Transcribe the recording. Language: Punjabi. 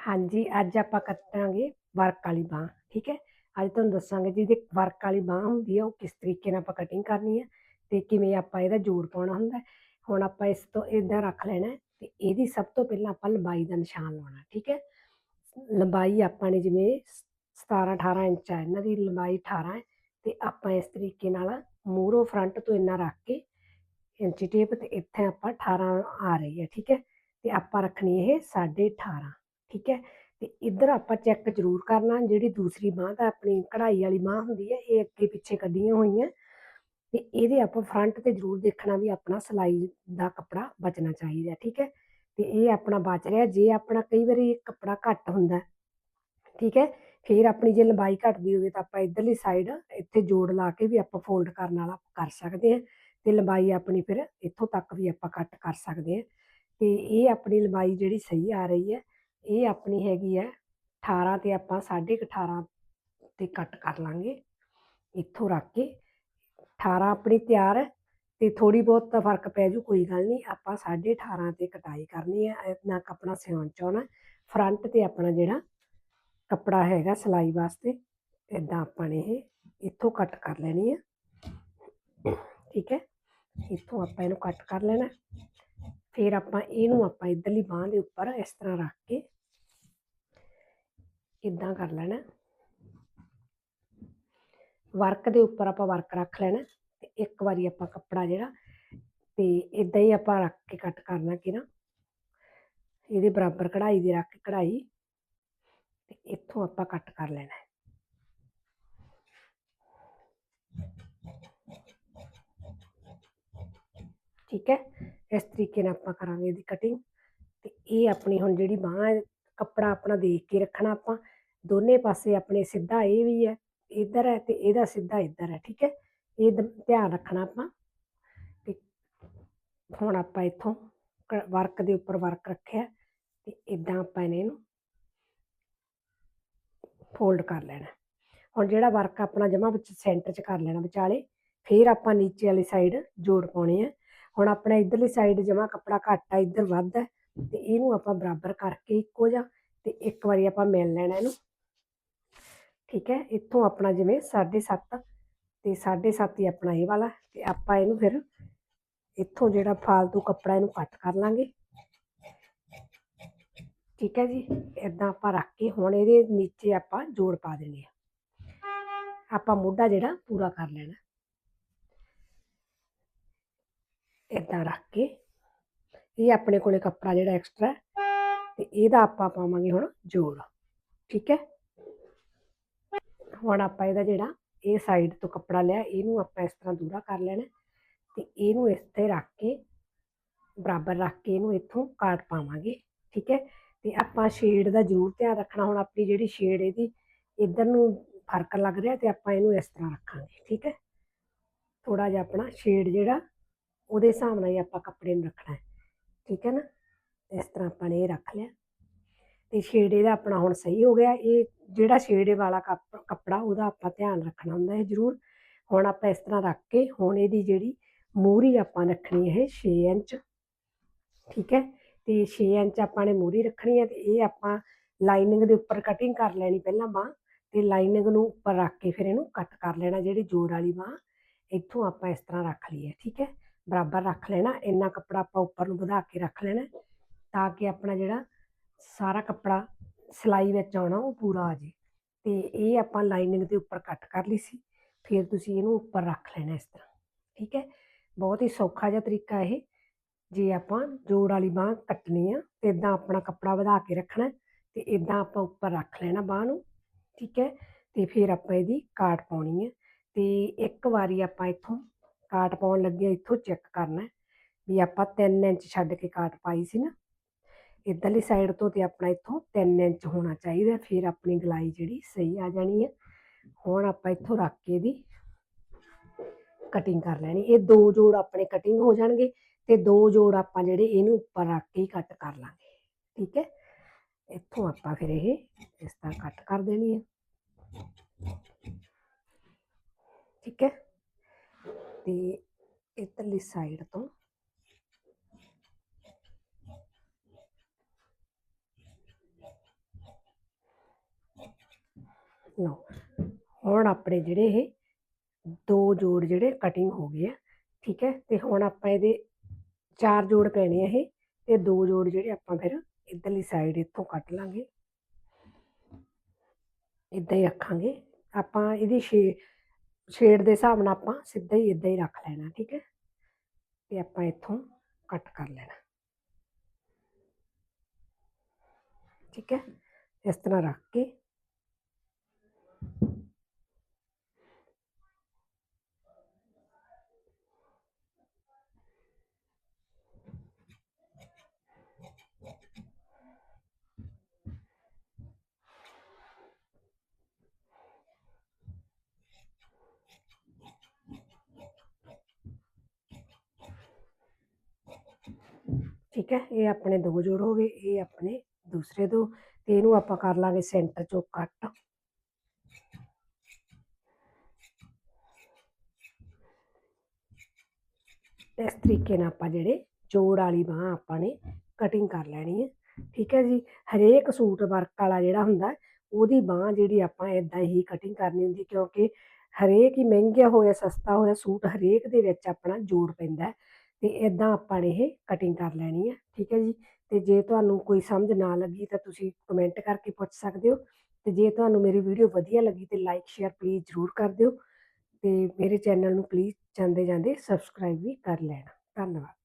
ਹਾਂਜੀ, ਅੱਜ ਆਪਾਂ ਕੱਟਾਂਗੇ ਵਰਕ ਵਾਲੀ ਬਾਹ, ਠੀਕ ਹੈ? ਅੱਜ ਤੁਹਾਨੂੰ ਦੱਸਾਂਗੇ ਜਿਹਦੇ ਵਰਕ ਵਾਲੀ ਬਾਹ ਹੁੰਦੀ ਹੈ ਉਹ ਕਿਸ ਤਰੀਕੇ ਨਾਲ ਆਪਾਂ ਕਟਿੰਗ ਕਰਨੀ ਹੈ ਤੇ ਕਿਵੇਂ ਆਪਾਂ ਇਹਦਾ ਜੋੜ ਪਾਉਣਾ ਹੁੰਦਾ ਹੁਣ ਆਪਾਂ ਇਸ ਤੋਂ ਇਦਾਂ ਰੱਖ ਲੈਣਾ ਹੈ ਤੇ ਇਹਦੀ ਸਭ ਤੋਂ ਪਹਿਲਾਂ ਆਪਾਂ ਲੰਬਾਈ ਦਾ ਨਿਸ਼ਾਨ ਲਾਉਣਾ ਠੀਕ ਹੈ? ਲੰਬਾਈ ਆਪਾਂ ਨੇ ਜਿਵੇਂ 17 18 ਇੰਚ ਹੈ ਇਹਨਾਂ ਦੀ ਲੰਬਾਈ 18 ਹੈ ਤੇ ਆਪਾਂ ਇਸ ਤਰੀਕੇ ਨਾਲ ਮੂਹਰੋਂ ਫਰੰਟ ਤੋਂ ਇੰਨਾ ਰੱਖ ਕੇ ਇੰਚੀ ਟੇਪ ਤੇ ਇੱਥੇ ਆਪਾਂ 18 ਆ ਰਹੀ ਹੈ, ਠੀਕ ਹੈ? ਤੇ ਆਪਾਂ ਰੱਖਣੀ ਇਹ 18.5 ਠੀਕ ਹੈ? ਤੇ ਇੱਧਰ ਆਪਾਂ ਚੈੱਕ ਜ਼ਰੂਰ ਕਰਨਾ, ਜਿਹੜੀ ਦੂਸਰੀ ਬਾਂਹ ਤਾਂ ਆਪਣੀ ਕਢਾਈ ਵਾਲੀ ਬਾਂਹ ਹੁੰਦੀ ਹੈ, ਇਹ ਅੱਗੇ ਪਿੱਛੇ ਕੱਢੀਆਂ ਹੋਈਆਂ। ਤੇ ਇਹਦੇ ਆਪਾਂ ਫਰੰਟ ਤੇ ਜ਼ਰੂਰ ਦੇਖਣਾ ਵੀ ਆਪਣਾ ਸਿਲਾਈ ਦਾ ਕੱਪੜਾ ਬਚਣਾ ਚਾਹੀਦਾ, ਠੀਕ ਹੈ? ਤੇ ਇਹ ਆਪਣਾ ਬਚ ਰਿਹਾ, ਜੇ ਆਪਣਾ ਕਈ ਵਾਰੀ ਕੱਪੜਾ ਘੱਟ ਹੁੰਦਾ, ਠੀਕ ਹੈ? ਫਿਰ ਆਪਣੀ ਜੇ ਲੰਬਾਈ ਘਟਦੀ ਹੋਵੇ ਤਾਂ ਆਪਾਂ ਇਧਰਲੀ ਸਾਈਡ ਇੱਥੇ ਜੋੜ ਲਾ ਕੇ ਵੀ ਆਪਾਂ ਫੋਲਡ ਕਰਨ ਵਾਲਾ ਕਰ ਸਕਦੇ ਹਾਂ, ਤੇ ਲੰਬਾਈ ਆਪਣੀ ਫਿਰ ਇੱਥੋਂ ਤੱਕ ਵੀ ਆਪਾਂ ਕੱਟ ਕਰ ਸਕਦੇ ਹਾਂ। ਤੇ ਇਹ ਆਪਣੀ ਲੰਬਾਈ ਜਿਹੜੀ ਸਹੀ ਆ ਰਹੀ ਹੈ ਇਹ ਆਪਣੀ ਹੈਗੀ ਹੈ 18 ਤੇ ਆਪਾਂ 18.5 ਤੇ ਕੱਟ ਕਰ ਲਾਂਗੇ। ਇੱਥੋਂ ਰੱਖ ਕੇ 18 ਆਪਣੀ ਤਿਆਰ ਹੈ ਤੇ ਥੋੜੀ ਬਹੁਤ ਤਾਂ ਫ਼ਰਕ ਪੈ ਜੂ ਕੋਈ ਗੱਲ ਨਹੀਂ ਆਪਾਂ 18.5 ਤੇ ਕਟਾਈ ਕਰਨੀ ਹੈ ਇਤਨਾ ਕੱਪੜਾ ਸਿਉਣ ਚਾਉਣਾ ਫਰੰਟ ਤੇ ਆਪਣਾ ਜਿਹੜਾ ਕੱਪੜਾ ਹੈਗਾ ਸਿਲਾਈ ਵਾਸਤੇ ਇਦਾਂ ਆਪਾਂ ਨੇ ਇਹ ਇੱਥੋਂ ਕੱਟ ਕਰ ਲੈਣੀ ਹੈ। ਠੀਕ ਹੈ ਇੱਥੋਂ ਆਪਾਂ ਇਹਨੂੰ ਕੱਟ ਕਰ ਲੈਣਾ। ਫਿਰ ਆਪਾਂ ਇਹਨੂੰ ਆਪਾਂ ਇਧਰਲੀ ਬਾਹ ਦੇ ਉੱਪਰ ਇਸ ਤਰ੍ਹਾਂ ਰੱਖ ਕੇ ਇਦਾਂ ਕਰ ਲੈਣਾ। ਵਰਕ ਦੇ ਉੱਪਰ ਆਪਾਂ ਵਰਕ ਰੱਖ ਲੈਣਾ ਤੇ ਇੱਕ ਵਾਰੀ ਆਪਾਂ ਕੱਪੜਾ ਜਿਹੜਾ ਤੇ ਇਦਾਂ ਹੀ ਆਪਾਂ ਰੱਖ ਕੇ ਕੱਟ ਕਰਨਾ ਕਿ ਨਾ ਇਹਦੇ ਬਰਾਬਰ ਕਢਾਈ ਦੇ ਰੱਖ ਕੇ ਕਢਾਈ ਤੇ ਇੱਥੋਂ ਆਪਾਂ ਕੱਟ ਕਰ ਲੈਣਾ। ਠੀਕ ਹੈ? ਇਸ ਤਰੀਕੇ ਨਾਲ ਆਪਾਂ ਕਰਾਂਗੇ ਇਹਦੀ ਕਟਿੰਗ ਤੇ ਇਹ ਆਪਣੀ ਹੁਣ ਜਿਹੜੀ ਬਾਹ ਹੈ, ਕੱਪੜਾ ਆਪਣਾ ਦੇਖ ਕੇ ਰੱਖਣਾ ਆਪਾਂ। ਦੋਨੇ ਪਾਸੇ ਆਪਣੇ ਸਿੱਧਾ ਇਹ ਵੀ ਹੈ, ਇੱਧਰ ਹੈ ਤੇ ਇਹਦਾ ਸਿੱਧਾ ਇੱਧਰ ਹੈ, ਠੀਕ ਹੈ? ਇਹ ਦ- ਧਿਆਨ ਰੱਖਣਾ ਆਪਾਂ। ਤੇ ਹੁਣ ਆਪਾਂ ਇੱਥੋਂ ਵਰਕ ਦੇ ਉੱਪਰ ਵਰਕ ਰੱਖਿਆ ਤੇ ਇਦਾਂ ਆਪਾਂ ਇਹਨੇ ਇਹਨੂੰ ਫੋਲਡ ਕਰ ਲੈਣਾ। ਹੁਣ ਜਿਹੜਾ ਵਰਕ ਆਪਣਾ ਜਮਾ ਵਿੱਚ ਸੈਂਟਰ 'ਚ ਕਰ ਲੈਣਾ ਵਿਚਾਲੇ, ਫਿਰ ਆਪਾਂ ਨੀਚੇ ਵਾਲੀ ਸਾਈਡ ਜੋੜ ਪਾਉਣੇ ਹੈ। ਹੁਣ ਆਪਣਾ ਇਧਰਲੀ ਸਾਈਡ ਜਮਾ ਕੱਪੜਾ ਘੱਟ ਆ, ਇੱਧਰ ਵੱਧ ਹੈ ਤੇ ਇਹਨੂੰ ਆਪਾਂ ਬਰਾਬਰ ਕਰਕੇ ਇੱਕੋ ਜਿਹਾ ਤੇ ਇੱਕ ਵਾਰੀ ਆਪਾਂ ਮਿਲ ਲੈਣਾ ਇਹਨੂੰ। ਠੀਕ ਹੈ, ਇੱਥੋਂ ਆਪਣਾ ਜਿਵੇਂ 7.5 ਤੇ 7.5 ਹੀ ਆਪਣਾ ਇਹ ਵਾਲਾ, ਤੇ ਆਪਾਂ ਇਹਨੂੰ ਫਿਰ ਇੱਥੋਂ ਜਿਹੜਾ ਫਾਲਤੂ ਕੱਪੜਾ ਇਹਨੂੰ ਕੱਟ ਕਰ ਲਾਂਗੇ। ਠੀਕ ਹੈ ਜੀ ਇਦਾਂ ਆਪਾਂ ਰੱਖ ਕੇ ਹੁਣ ਇਹਦੇ ਨੀਚੇ ਆਪਾਂ ਜੋੜ ਪਾ ਦੇਣੇ ਆ ਆਪਾਂ ਮੋਢਾ ਜਿਹੜਾ ਪੂਰਾ ਕਰ ਲੈਣਾ। ਇਦਾਂ ਰੱਖ ਕੇ, ਇਹ ਆਪਣੇ ਕੋਲੇ ਕੱਪੜਾ ਜਿਹੜਾ ਐਕਸਟਰਾ ਤੇ ਇਹਦਾ ਆਪਾਂ ਪਾਵਾਂਗੇ ਹੁਣ ਜੋੜ, ਠੀਕ ਹੈ? ਹੁਣ ਆਪਾਂ ਇਹਦਾ ਜਿਹੜਾ ਇਹ ਸਾਈਡ ਤੋਂ ਕੱਪੜਾ ਲਿਆ, ਇਹਨੂੰ ਆਪਾਂ ਇਸ ਤਰ੍ਹਾਂ ਦੂਰਾ ਕਰ ਲੈਣਾ, ਤੇ ਇਹਨੂੰ ਇਸ ਤੇ ਰੱਖ ਕੇ, ਬਰਾਬਰ ਰੱਖ ਕੇ ਇਹਨੂੰ ਇੱਥੋਂ ਕਾਟ ਪਾਵਾਂਗੇ, ਠੀਕ ਹੈ? ਤੇ ਆਪਾਂ ਸ਼ੇਡ ਦਾ ਜ਼ਰੂਰ ਧਿਆਨ ਰੱਖਣਾ, ਹੁਣ ਆਪਣੀ ਜਿਹੜੀ ਸ਼ੇਡ ਇਹਦੀ, ਇਧਰ ਨੂੰ ਫ਼ਰਕ ਲੱਗ ਰਿਹਾ ਤੇ ਆਪਾਂ ਇਹਨੂੰ ਇਸ ਤਰ੍ਹਾਂ ਰੱਖਾਂਗੇ, ਠੀਕ ਹੈ? ਥੋੜਾ ਜਿਹਾ ਆਪਣਾ ਸ਼ੇਡ ਜਿਹੜਾ ਉਹਦੇ ਹਿਸਾਬ ਨਾਲ ਹੀ ਆਪਾਂ ਕੱਪੜੇ ਨੂੰ ਰੱਖਣਾ ਹੈ। ਠੀਕ ਹੈ ਨਾ? ਇਸ ਤਰ੍ਹਾਂ ਆਪਾਂ ਨੇ ਇਹ ਰੱਖ ਲਿਆ। ਤੇ ਸ਼ੇਡ ਇਹਦਾ ਆਪਣਾ ਹੁਣ ਸਹੀ ਹੋ ਗਿਆ। ਇਹ ਜਿਹੜਾ ਸ਼ੇਡ ਵਾਲਾ ਕੱਪ- ਕੱਪੜਾ ਉਹਦਾ ਆਪਾਂ ਧਿਆਨ ਰੱਖਣਾ ਹੁੰਦਾ ਹੈ ਜ਼ਰੂਰ। ਹੁਣ ਆਪਾਂ ਇਸ ਤਰ੍ਹਾਂ ਰੱਖ ਕੇ ਹੁਣ ਇਹਦੀ ਜਿਹੜੀ ਮੂਰੀ ਆਪਾਂ ਰੱਖਣੀ ਹੈ 6 ਇੰਚ। ਠੀਕ ਹੈ? ਤੇ 6 ਇੰਚ ਆਪਾਂ ਨੇ ਮੂਰੀ ਰੱਖਣੀ ਹੈ ਤੇ ਇਹ ਆਪਾਂ ਲਾਈਨਿੰਗ ਦੇ ਉੱਪਰ ਕਟਿੰਗ ਕਰ ਲੈਣੀ ਪਹਿਲਾਂ ਬਾਂਹ ਤੇ ਲਾਈਨਿੰਗ ਨੂੰ ਉੱਪਰ ਰੱਖ ਕੇ ਫਿਰ ਇਹਨੂੰ ਕੱਟ ਕਰ ਲੈਣਾ, ਜਿਹੜੀ ਜੋੜ ਵਾਲੀ ਬਾਂਹ। ਇੱਥੋਂ ਆਪਾਂ ਇਸ ਤਰ੍ਹਾਂ ਰੱਖ ਲਈ ਹੈ। ਠੀਕ ਹੈ? ਬਰਾਬਰ ਰੱਖ ਲੈਣਾ, ਇੰਨਾ ਕੱਪੜਾ ਆਪਾਂ ਉੱਪਰ ਨੂੰ ਵਧਾ ਕੇ ਰੱਖ ਲੈਣਾ ਤਾਂ ਕਿ ਆਪਣਾ ਜਿਹੜਾ ਸਾਰਾ ਕੱਪੜਾ ਸਿਲਾਈ ਵਿੱਚ ਆਉਣਾ, ਉਹ ਪੂਰਾ ਆ ਜੇ। ਤੇ ਇਹ ਆਪਾਂ ਲਾਈਨਿੰਗ ਦੇ ਉੱਪਰ ਕੱਟ ਕਰ ਲਈ ਸੀ, ਫਿਰ ਤੁਸੀਂ ਇਹਨੂੰ ਉੱਪਰ ਰੱਖ ਲੈਣਾ ਇਸ ਤਰ੍ਹਾਂ, ਠੀਕ ਹੈ? ਬਹੁਤ ਹੀ ਸੌਖਾ ਜਿਹਾ ਤਰੀਕਾ ਇਹ, ਜੇ ਆਪਾਂ ਜੋੜ ਵਾਲੀ ਬਾਂਹ ਕੱਟਣੀ ਆ, ਤੇ ਇਦਾਂ ਆਪਣਾ ਕੱਪੜਾ ਵਧਾ ਕੇ ਰੱਖਣਾ ਹੈ, ਤੇ ਇਦਾਂ ਆਪਾਂ ਉੱਪਰ ਰੱਖ ਲੈਣਾ ਬਾਂਹ ਨੂੰ, ਠੀਕ ਹੈ? ਤੇ ਫਿਰ ਆਪਾਂ ਇਹਦੀ ਕਾਟ ਪਾਉਣੀ ਹੈ, ਤੇ ਇੱਕ ਵਾਰੀ ਆਪਾਂ ਇੱਥੋਂ ਕਾਟ ਪਾਉਣ ਲੱਗੇ ਇੱਥੋਂ ਚੈੱਕ ਕਰਨਾ ਵੀ ਆਪਾਂ 3 ਇੰਚ ਛੱਡ ਕੇ ਕਾਟ ਪਾਈ ਸੀ ਨਾ, ਇੱਧਰਲੀ ਸਾਈਡ ਤੋਂ ਤੇ ਆਪਣਾ ਇੱਥੋਂ 3 ਇੰਚ ਹੋਣਾ ਚਾਹੀਦਾ, ਫਿਰ ਆਪਣੀ ਗਲਾਈ ਜਿਹੜੀ ਸਹੀ ਆ ਜਾਣੀ ਹੈ ਹੁਣ ਆਪਾਂ ਇੱਥੋਂ ਰੱਖ ਕੇ ਇਹਦੀ ਕਟਿੰਗ ਕਰ ਲੈਣੀ, ਇਹ ਦੋ ਜੋੜ ਆਪਣੇ ਕਟਿੰਗ ਹੋ ਜਾਣਗੇ ਤੇ ਦੋ ਜੋੜ ਆਪਾਂ ਜਿਹੜੇ ਇਹਨੂੰ ਉੱਪਰ ਰੱਖ ਕੇ ਹੀ ਕੱਟ ਕਰ ਲਾਂਗੇ, ਠੀਕ ਹੈ? ਇੱਥੋਂ ਆਪਾਂ ਫਿਰ ਇਹ ਇਸ ਤਰ੍ਹਾਂ ਕੱਟ ਕਰ ਦੇਣੀ ਹੈ ਠੀਕ ਹੈ? ਤੇ ਇੱਧਰਲੀ ਸਾਈਡ ਤੋਂ ਲਓ, ਹੁਣ ਆਪਣੇ ਜਿਹੜੇ ਇਹ ਦੋ ਜੋੜ ਜਿਹੜੇ ਕਟਿੰਗ ਹੋ ਗਏ ਆ, ਠੀਕ ਹੈ, ਤੇ ਹੁਣ ਆਪਾਂ ਇਹਦੇ ਚਾਰ ਜੋੜ ਪੈਣੇ ਆ ਇਹ, ਤੇ ਦੋ ਜੋੜ ਜਿਹੜੇ ਆਪਾਂ ਫਿਰ ਇਧਰਲੀ ਸਾਈਡ ਇੱਥੋਂ ਕੱਟ ਲਾਂਗੇ। ਇਦਾਂ ਹੀ ਰੱਖਾਂਗੇ। ਆਪਾਂ ਇਹਦੀ ਸ਼ੇ ਸ਼ੇਡ ਦੇ ਹਿਸਾਬ ਨਾਲ ਆਪਾਂ ਸਿੱਧਾ ਹੀ ਇਦਾਂ ਹੀ ਰੱਖ ਲੈਣਾ ਠੀਕ ਹੈ ਤੇ ਆਪਾਂ ਇੱਥੋਂ ਕੱਟ ਕਰ ਲੈਣਾ ਠੀਕ ਹੈ ਇਸ ਤਰ੍ਹਾਂ ਰੱਖ ਕੇ ਠੀਕ ਹੈ, ਇਹ ਆਪਣੇ ਦੋ ਜੋੜ ਹੋ ਗਏ, ਇਹ ਆਪਣੇ ਦੂਸਰੇ ਦੋ, ਤੇ ਇਹਨੂੰ ਆਪਾਂ ਕਰ ਲਾਂਗੇ ਸੈਂਟਰ ਚੋਂ ਕੱਟ। ਇਸ ਤਰੀਕੇ ਨਾਲ ਆਪਾਂ ਜਿਹੜੇ ਜੋੜ ਵਾਲੀ ਬਾਹ ਆਪਾਂ ਨੇ ਕਟਿੰਗ ਕਰ ਲੈਣੀ ਹੈ। ਠੀਕ ਹੈ ਜੀ, ਹਰੇਕ ਸੂਟ ਵਰਕ ਵਾਲਾ ਜਿਹੜਾ ਹੁੰਦਾ, ਉਹਦੀ ਬਾਹ ਜਿਹੜੀ ਆਪਾਂ ਇਦਾਂ ਹੀ ਕਟਿੰਗ ਕਰਨੀ ਹੁੰਦੀ, ਕਿਉਂਕਿ ਹਰੇਕ ਹੀ ਮਹਿੰਗਾ ਹੋਇਆ, ਸਸਤਾ ਹੋਇਆ ਸੂਟ ਹਰੇਕ ਦੇ ਵਿੱਚ ਆਪਣਾ ਜੋੜ ਪੈਂਦਾ ਤੇ ਇਦਾਂ ਆਪਾਂ ਨੇ ਇਹ ਕਟਿੰਗ ਕਰ ਲੈਣੀ ਹੈ ਠੀਕ ਹੈ ਜੀ? ਤੇ ਜੇ ਤੁਹਾਨੂੰ ਕੋਈ ਸਮਝ ਨਾ ਲੱਗੀ ਤਾਂ ਤੁਸੀਂ ਕਮੈਂਟ ਕਰਕੇ ਪੁੱਛ ਸਕਦੇ ਹੋ। ਤੇ ਜੇ ਤੁਹਾਨੂੰ ਮੇਰੀ ਵੀਡੀਓ ਵਧੀਆ ਲੱਗੀ ਤੇ ਲਾਈਕ ਸ਼ੇਅਰ ਪਲੀਜ਼ ਜ਼ਰੂਰ ਕਰ ਦਿਓ। ਤੇ ਮੇਰੇ ਚੈਨਲ ਨੂੰ ਪਲੀਜ਼ ਜਾਂਦੇ ਜਾਂਦੇ ਸਬਸਕ੍ਰਾਈਬ ਵੀ ਕਰ ਲੈਣਾ। ਧੰਨਵਾਦ।